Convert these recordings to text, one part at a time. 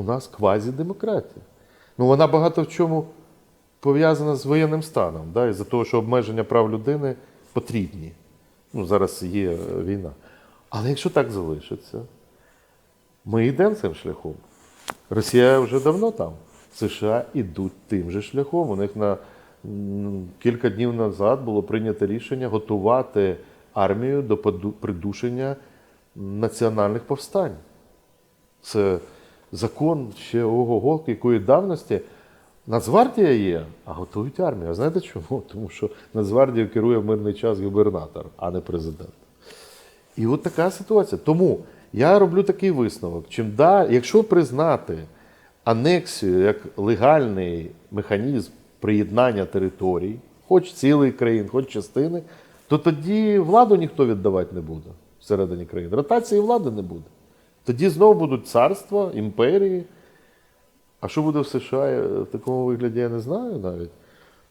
у нас квазідемократія. Ну, вона багато в чому пов'язана з воєнним станом, да, із-за того, що обмеження прав людини потрібні. Ну, зараз є е, війна. Але якщо так залишиться, ми йдемо цим шляхом. Росія вже давно там. США йдуть тим же шляхом. У них на кілька днів назад було прийнято рішення готувати армію до придушення національних повстань. Це закон ще ого-го, якої давності. Нацгвардія є, а готують армію. А знаєте чому? Тому що Нацгвардією керує в мирний час губернатор, а не президент. І от така ситуація. Тому я роблю такий висновок: чим да, якщо признати анексію як легальний механізм приєднання територій, хоч цілої країн, хоч частини, то тоді владу ніхто віддавати не буде всередині країни. Ротації влади не буде. Тоді знову будуть царства, імперії. А що буде в США в такому вигляді, я не знаю навіть.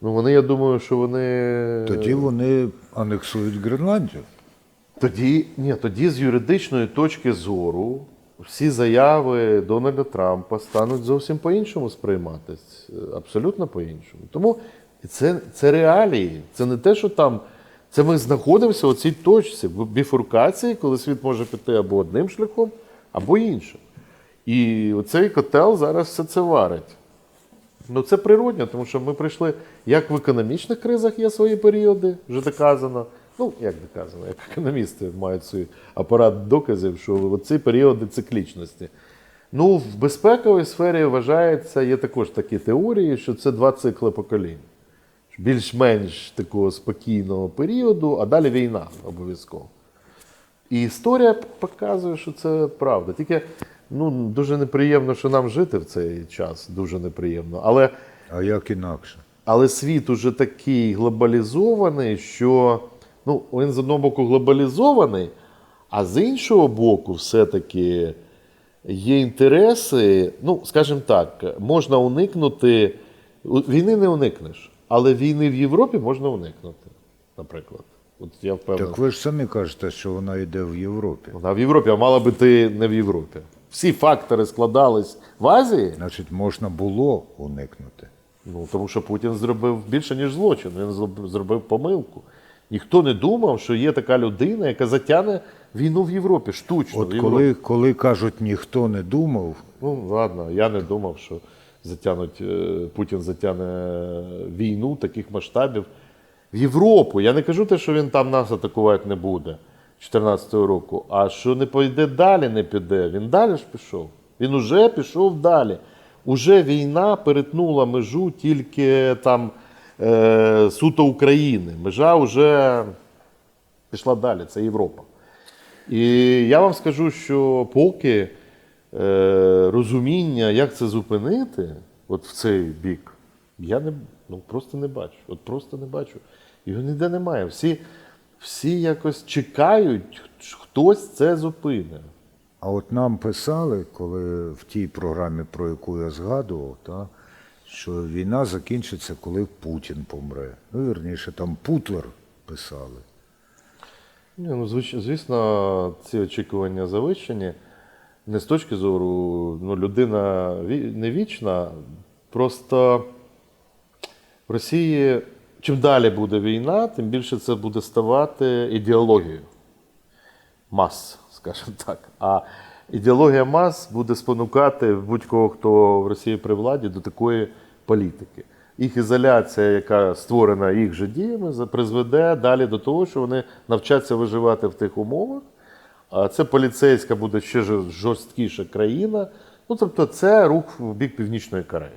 Ну, вони, я думаю, що вони. Тоді вони анексують Гренландію. Тоді, ні, тоді з юридичної точки зору всі заяви Дональда Трампа стануть зовсім по-іншому сприйматись. Е, Абсолютно по-іншому. Тому це, це реалії. Це не те, що там. Це ми знаходимося у цій точці в біфуркації, коли світ може піти або одним шляхом, або іншим. І оцей котел зараз все це варить. Ну, це природньо, тому що ми прийшли, як в економічних кризах є свої періоди, вже доказано. Ну, як доказано, як економісти мають свій апарат доказів, що ці періоди циклічності. Ну, в безпековій сфері вважається, є також такі теорії, що це два цикли поколінь. Більш-менш такого спокійного періоду, а далі війна обов'язково. І історія показує, що це правда. Тільки ну, дуже неприємно, що нам жити в цей час. Дуже неприємно. Але, А як інакше? але світ уже такий глобалізований, що ну, він з одного боку глобалізований, а з іншого боку, все-таки є інтереси. Ну, скажімо так, можна уникнути. Війни не уникнеш, але війни в Європі можна уникнути, наприклад. От я впевнений. Так ви ж самі кажете, що вона йде в Європі. Вона в Європі, а мала би ти не в Європі. Всі фактори складались в Азії, Значить, можна було уникнути. ну тому що Путін зробив більше, ніж злочин. Він зробив помилку. Ніхто не думав, що є така людина, яка затягне війну в Європі. Штучно. От в Європі. коли, коли кажуть, ніхто не думав, Ну ладно, я не думав, що затягнуть, е, Путін затягне війну таких масштабів в Європу. Я не кажу те, що він там нас атакувати не буде 2014 року, а що не пойде далі, не піде. Він далі ж пішов. Він уже пішов далі. Уже війна перетнула межу тільки там е, суто України. Межа вже пішла далі, це Європа. І я вам скажу, що поки е, розуміння, як це зупинити, от в цей бік, я не, ну, просто не бачу. От просто не бачу. Його ніде немає. Всі, всі якось чекають, хтось це зупине. А от нам писали, коли в тій програмі, про яку я згадував, та, що війна закінчиться, коли Путін помре. Ну, вірніше, там Путлер писали. Ні, ну, звич- звісно, ці очікування завищені. Не з точки зору, ну, людина не вічна. Просто Росії чим далі буде війна, тим більше це буде ставати ідеологією мас, скажімо так. А ідеологія мас буде спонукати будь-кого, хто в Росії при владі, до такої політики. Їх ізоляція, яка створена їх же діями, призведе далі до того, що вони навчаться виживати в тих умовах. А це поліцейська буде ще жорсткіша країна. Ну, тобто, це рух в бік Північної Кореї.